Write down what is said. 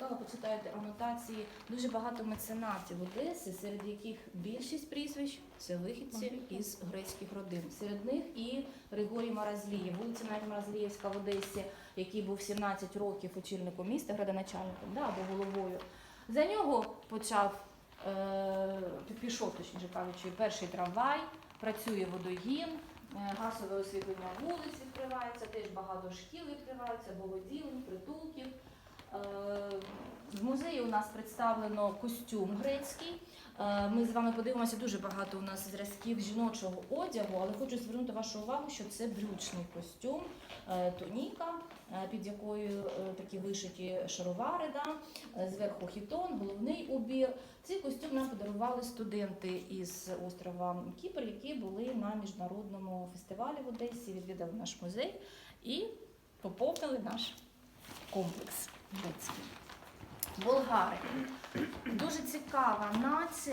цікаво, почитаєте анотації дуже багато меценатів Одеси, серед яких більшість прізвищ це вихідці із грецьких родин. Серед них і Григорій Маразлієв, вулиця навіть Маразліївська в Одесі, який був 17 років очільником міста, градоначальником, да, або головою. За нього почав е, пішов, точніше кажучи, перший трамвай, працює водогін, е, газове освітлення вулиць відкривається, теж багато шкіл відкриваються, богоділень, притулків. В музеї у нас представлено костюм грецький. Е, Ми з вами подивимося дуже багато у нас зразків жіночого одягу, але хочу звернути вашу увагу, що це брючний костюм, е, туніка, е, під якою такі вишиті шаровари, да? зверху хітон, головний убір. Цей костюм нам подарували студенти із острова Кіпр, які були на міжнародному фестивалі в Одесі, відвідали наш музей і поповнили наш комплекс грецький. Болгари. Дуже цікава нація.